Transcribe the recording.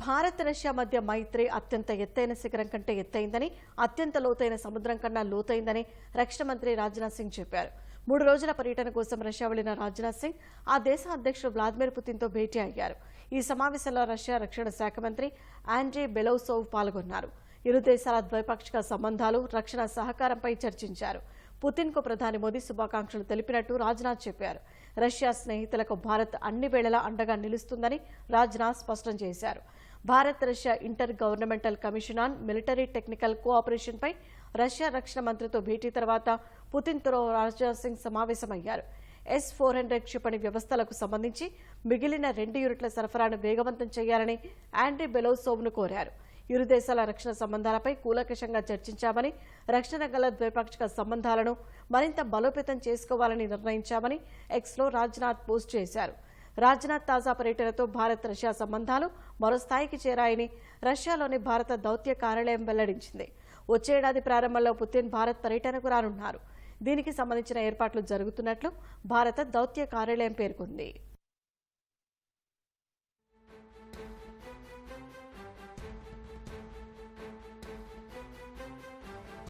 Bharat Russia మధ్య మైత్రి అత్యంత ఎత్తైన శిఖరం కంటే ఎత్తైందని అత్యంత లోతైన సముద్రం కన్నా లోతైందని రక్షణ మంత్రి రాజ్నాథ్ సింగ్ చెప్పారు. మూడు రోజుల పర్యటన కోసం రష్యా వెళ్ళిన రాజ్నాథ్ సింగ్ ఆ దేశ అధ్యక్షుడు వ్లాదిమిర్ పుతిన్తో భేటీ అయ్యారు. ఈ సమావేశంలో రష్యా రక్షణ శాఖ మంత్రి ఆండ్రీ బెలౌసోవ్ పాల్గొన్నారు. ఇరు దేశాల ద్వైపాక్షిక సంబంధాలు రక్షణ సహకారంపై చర్చించారు. పుతిన్కు ప్రధాని మోదీ శుభాకాంక్షలు తెలిపినట్టు రాజ్నాథ్ చెప్పారు. రష్యా స్నేహితులకు భారత్ అన్ని వేళలా అండగా నిలుస్తుందని రాజ్నాథ్ స్పష్టం చేశారు. Bharat Russia inter governmental commission on military technical కోఆపరేషన్పై Russia రక్షణ మంత్రితో భేటీ తర్వాత పుతిన్తో రాజ్నాథ్ సింగ్ సమావేశమయ్యారు. ఎస్ ఫోర్ హండ్రెడ్ క్షిపణి వ్యవస్థలకు సంబంధించి మిగిలిన రెండు యూనిట్ల సరఫరాను వేగవంతం చేయాలని ఆండ్రీ బెలోసోవ్ను కోరారు. ఇరు దేశాల రక్షణ సంబంధాలపై కూలకషంగా చర్చించామని రక్షణ గల ద్వైపాక్షిక సంబంధాలను మరింత బలోపేతం చేసుకోవాలని నిర్ణయించామని ఎక్స్లో రాజ్నాథ్ పోస్ట్ చేశారు. రాజ్నాథ్ తాజా పర్యటనతో భారత్ రష్యా సంబంధాలు మరో స్థాయికి చేరాయని రష్యాలోని భారత దౌత్య కార్యాలయం వెల్లడించింది. వచ్చే ఏడాది ప్రారంభంలో పుతిన్ భారత్ పర్యటనకు రానున్నారు. దీనికి సంబంధించిన ఏర్పాట్లు జరుగుతున్నట్లు భారత దౌత్య కార్యాలయం పేర్కొంది.